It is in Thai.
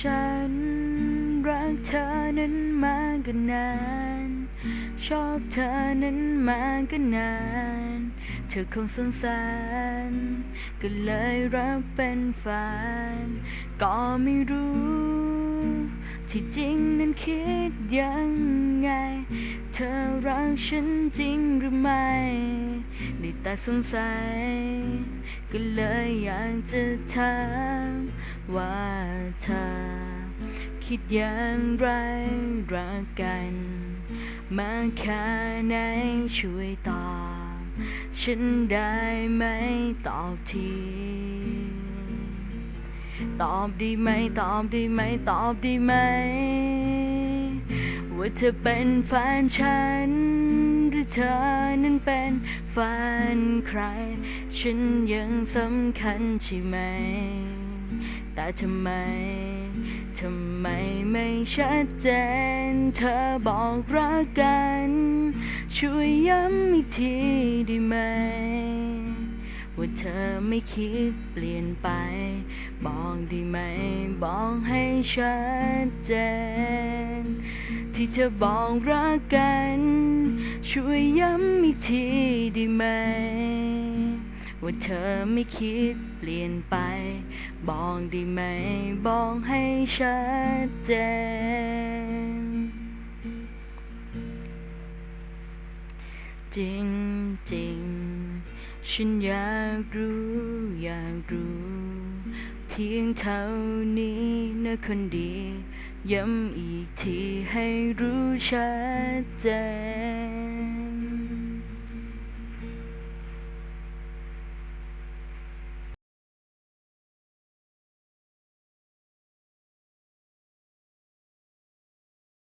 ฉัน รักเธอนั้นมากันนาน ชอบเธอนั้นมากันนาน เธอคงสงสาร ก็เลยรับเป็นแฟน ก็ไม่รู้ ที่จริงนั้นคิดยังไง เธอรักฉันจริงหรือไม่ได้แต่สงสัย ก็เลยอยากจะถาม ว่าเธอ คิดอย่างไรรักกัน มาแค่ไหนช่วยตอบ ฉันได้ไหมตอบทีตอบด้ไหมตอบด้ไหมตอบด้ไหม ว่าเธอเป็นแฟนฉัน หรือเธอนั้นเป็นแฟนใคร ฉันยังสำคัญใช่ไหม แต่ทำไม ทำไมไม่ชัดเจน เธอบอกรักกัน ช่วยย้ำอีกทีได้ไหม ว่าเธอไม่คิดเปลี่ยนไป บอกได้ไหม บอกให้ชัดเจน ที่เธอบอกรักกัน ช่วยย้ำอีกทีได้ไหม ว่าเธอไม่คิดเปลี่ยนไป บอกได้ไหม บอกให้ชัดเจน จริงจริงฉันอยากรู้อยากรู้ เพียงเท่านี้นะคนดี ย้ำอีกทีให้รู้ชัดเจน